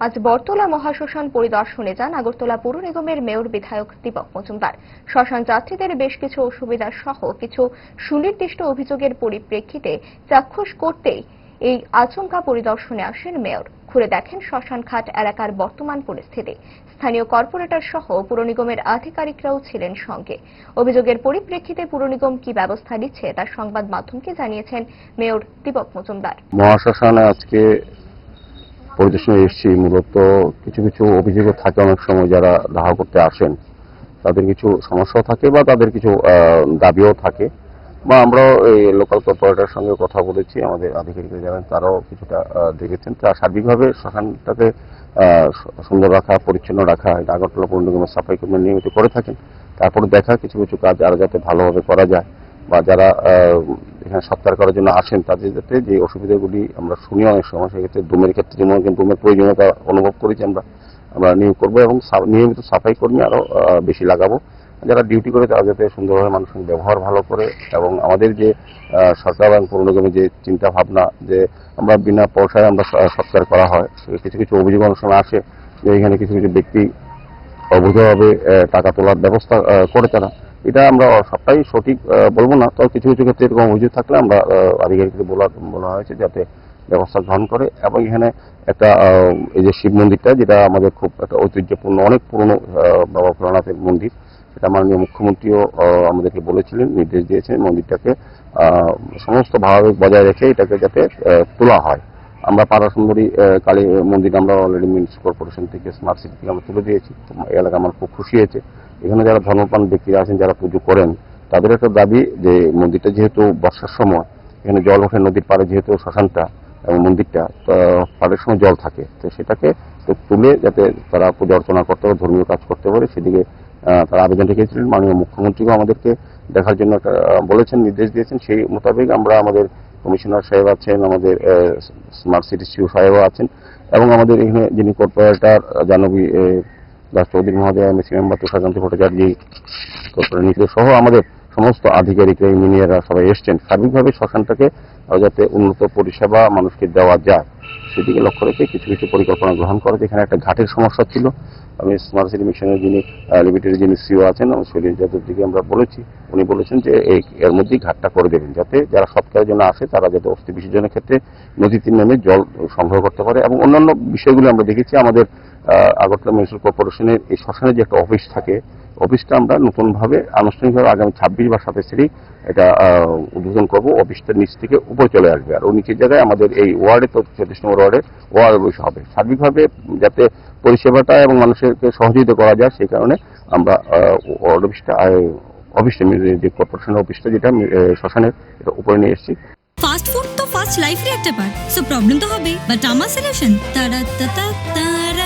আজ বরতলা মহাশ্মশান পরিদর্শনে যান আগরতলা পুর নিগমের মেয়র বিধায়ক দীপক মজুমদার। শ্মশান যাত্রীদের বেশ কিছু অসুবিধা সহ কিছু সুনির্দিষ্ট অভিযোগের পরিপ্রেক্ষিতে চাক্ষুষ করতেই এই আচমকা পরিদর্শনে আসেন মেয়র। ঘুরে দেখেন শ্মশান ঘাট এলাকার বর্তমান পরিস্থিতি। স্থানীয় কর্পোরেটর সহ পুর নিগমের আধিকারিকরাও ছিলেন সঙ্গে। অভিযোগের পরিপ্রেক্ষিতে পুর নিগম কি ব্যবস্থা নিচ্ছে তা সংবাদ মাধ্যমকে জানিয়েছেন মেয়র দীপক মজুমদার। মহাশ্মশানে আজকে পরিদর্শনে এসেছি। মূলত কিছু কিছু অভিযোগও থাকে অনেক সময় যারা দাহ করতে আসেন। তাদের কিছু সমস্যাও থাকে বা তাদের কিছু দাবিও থাকে। বা আমরাও এই লোকাল কর্পোরেটরের সঙ্গে কথা বলেছি। আমাদের আধিকারিকরা জানেন, তারাও কিছুটা দেখেছেন। তা সার্বিকভাবে শ্মশানটাকে সুন্দর রাখা, পরিচ্ছন্ন রাখা আগরতলা পৌর নিগমের সাফাই কর্মী নিয়মিত করে থাকেন। তারপরে দেখা, কিছু কিছু কাজ আরও যাতে ভালোভাবে করা যায়। বা যারা এখানে সৎকার করার জন্য আসেন তাদের যাতে যে অসুবিধাগুলি আমরা শুনি অনেক সময় সেক্ষেত্রে ডোমের ক্ষেত্রে যেমন ডোমের প্রয়োজনীয়তা অনুভব করেছি আমরা আমরা নিয়োগ করব এবং নিয়মিত সাফাই কর্মী আরও আহ, বেশি লাগাবো। যারা ডিউটি করে তারা যাতে সুন্দরভাবে মানুষের ব্যবহার ভালো করে এবং আমাদের যে সরকার এবং পৌর নিগমের যে চিন্তা ভাবনা যে আমরা বিনা পয়সায় আমরা সৎকার করা হয় কিছু কিছু অভিযোগ সময় আসে যে এখানে কিছু কিছু ব্যক্তি অবৈধভাবে টাকা তোলার ব্যবস্থা করে তারা। এটা আমরা সবটাই সঠিক বলব না। তবে কিছু কিছু ক্ষেত্রে এরকম অভিযোগ থাকলে আমরা আধিকারিকদের বলা বলা হয়েছে যাতে ব্যবস্থা গ্রহণ করে। এবং এখানে একটা এই যে শিব মন্দিরটা, যেটা আমাদের খুব একটা ঐতিহ্যপূর্ণ, অনেক পুরনো বাবা ভোলানাথের মন্দির। সেটা মাননীয় মুখ্যমন্ত্রীও আমাদেরকে বলেছিলেন, নির্দেশ দিয়েছেন মন্দিরটাকে সমস্ত ভাবাবেগ বজায় রেখে এটাকে যাতে তোলা হয়। আমরা পাড়া সুন্দরী কালী মন্দির আমরা অলরেডি মিউনিসিপাল কর্পোরেশন থেকে স্মার্ট সিটি থেকে আমরা তুলে দিয়েছি। এলাকা আমার খুব খুশি হয়েছে। এখানে যারা ধর্মপ্রাণ ব্যক্তিরা আছেন যারা পুজো করেন তাদের একটা দাবি যে মন্দিরটা যেহেতু বর্ষার সময় এখানে জল ওঠে নদীর পাড়ে যেহেতু শ্মশানটা এবং মন্দিরটা পাড়ের সময় জল থাকে। তো সেটাকে তুলে যাতে তারা পূজা অর্চনা করতে পারে ধর্মীয় কাজ করতে পারে সেদিকে তারা আবেদন রেখেছিলেন। মাননীয় মুখ্যমন্ত্রীও আমাদেরকে দেখার জন্য বলেছেন নির্দেশ দিয়েছেন। সেই মোতাবেক আমরা আমাদের কমিশনার সাহেব আছেন আমাদের স্মার্ট সিটি সিও সাহেবও আছেন এবং আমাদের এখানে যিনি কর্পোরেটর জাহ্নবী আহ, দাস চৌধুরী মহোদয় এমএসি মেম্বার তুষারকান্তি ভট্টাচার্য নীতি সহ আমাদের সমস্ত আধিকারিকরা, ইঞ্জিনিয়াররা সবাই এসছেন। সার্বিকভাবে শ্মশানটাকে যাতে উন্নত পরিষেবা মানুষকে দেওয়া যায়, সেদিকে লক্ষ্য রেখে কিছু কিছু পরিকল্পনা গ্রহণ করা। যেখানে একটা ঘাটের সমস্যা ছিল, আমি স্মার্ট সিটি মিশনের যিনি লিমিটেড যিনি সিও আছেন শৈলীন যাদবজিকে আমরা বলেছি, উনি বলেছেন যে এই, এর মধ্যেই ঘাটটা করে দেবেন, যাতে যারা সৎকারের জন্য আসে, তারা যাতে অস্থি বিসর্জনের ক্ষেত্রে নদীতে নেমে জল সংগ্রহ করতে পারে এবং অন্যান্য বিষয়গুলো আমরা দেখেছি। আমাদের আগরতলা মিউনিসিপাল কর্পোরেশনের এই শ্মশানের যে একটা অফিস থাকে, অফিসটা আমরা নতুনভাবে আনুষ্ঠানিকভাবে আগামী ছাব্বিশ বা সাতাশ তারিখ এটা উদ্বোধন করব। অফিসটা নিচ থেকে উপরে চলে আসবে। আর ওই নিচের জায়গায় আমাদের এই ওয়ার্ডে তো চল্লিশ নম্বর ওয়ার্ডে ওয়ার্ড অফিস হবে। সার্বিকভাবে যাতে পরিষেবাটা এবং মানুষকে সহযোগিতা করা যায়, সেই কারণে আমরা ওয়ার্ড অফিসটা অফিসটা যে কর্পোরেশনের অফিসটা যেটা শ্মশানের এটা উপরে নিয়ে এসেছি। ফাস্ট ফুড তো ফাস্ট লাইফের একটা পার্ট সো প্রবলেম তো হবে বাট আমার সলিউশন তারা